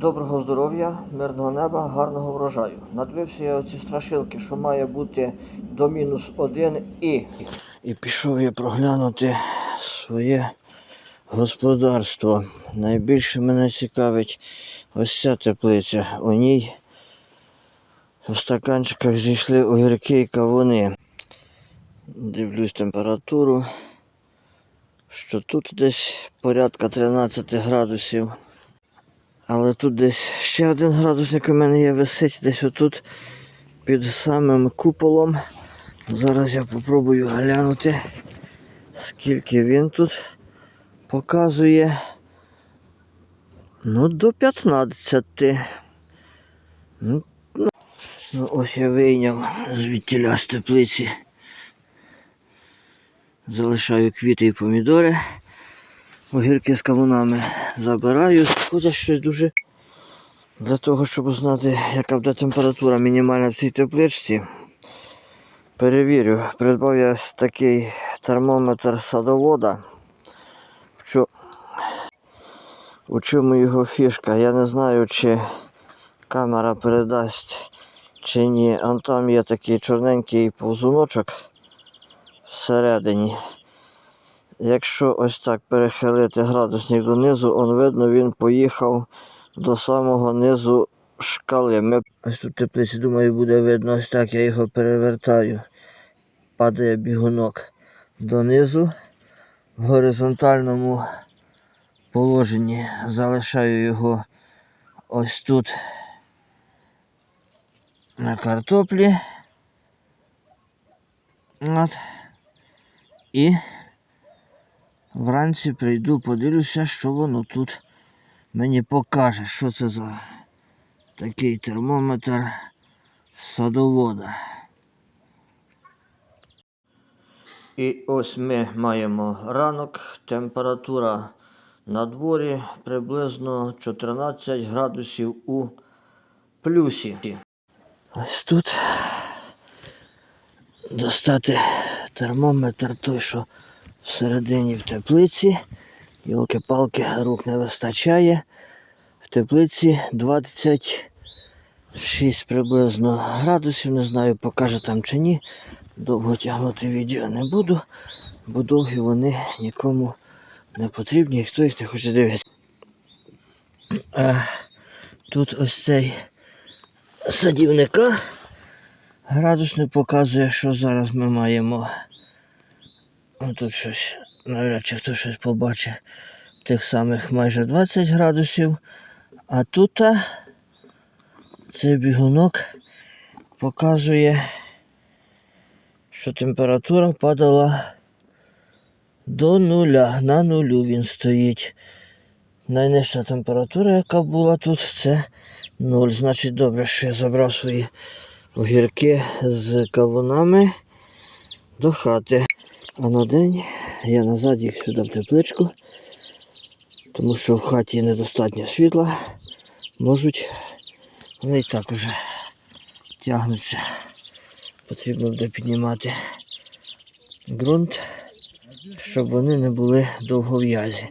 Доброго здоров'я, мирного неба, гарного врожаю. Надивився я оці страшилки, що має бути до мінус один і. І пішов я проглянути своє господарство. Найбільше мене цікавить ось ця теплиця. У ній в стаканчиках зійшли огірки і кавуни. Дивлюсь температуру, що тут десь порядка 13 градусів. Але тут десь ще один градусник у мене є висить, десь отут під самим куполом. Зараз я попробую глянути, скільки він тут показує. Ну, до 15. Ну, ну, ну ось я вийняв звідтіля з теплиці. Залишаю квіти і помідори. Огірки з кавунами забираю. Ходять щось дуже для того, щоб знати, яка буде температура мінімальна в цій тепличці. Перевірю, придбав я такий термометр садовода. У чому його фішка? Я не знаю, чи камера передасть чи ні. А там є такий чорненький повзуночок всередині. Якщо ось так перехилити градусник донизу, он видно, він поїхав до самого низу шкали. Ми... Ось тут теплиці, думаю, буде видно ось так, я його перевертаю. Падає бігунок донизу в горизонтальному положенні. Залишаю його ось тут на картоплі. От. І Вранці прийду, подивлюся, що воно тут мені покаже, що це за такий термометр садовода. І ось ми маємо ранок, температура на дворі приблизно 14 градусів у плюсі. Ось тут достати термометр той, що всередині в теплиці. Йолки-палки, рук не вистачає. В теплиці 26 приблизно градусів, не знаю, покаже там чи ні. Довго тягнути відео не буду, бо довгі вони нікому не потрібні, хто їх не хоче дивитися. Тут ось цей садівника градусник показує, що зараз ми маємо. Ну, тут щось, навряд чи хто щось побачить. Тих самих майже 20 градусів. А тут цей бігунок показує, що температура падала до нуля. На нулю він стоїть. Найнижча температура, яка була тут, це 0. Значить, добре, що я забрав свої огірки з кавунами до хати. А на день я назад їх сюди в тепличку, тому що в хаті недостатньо світла, можуть вони і так уже тягнуться. Потрібно буде піднімати ґрунт, щоб вони не були довгов'язі.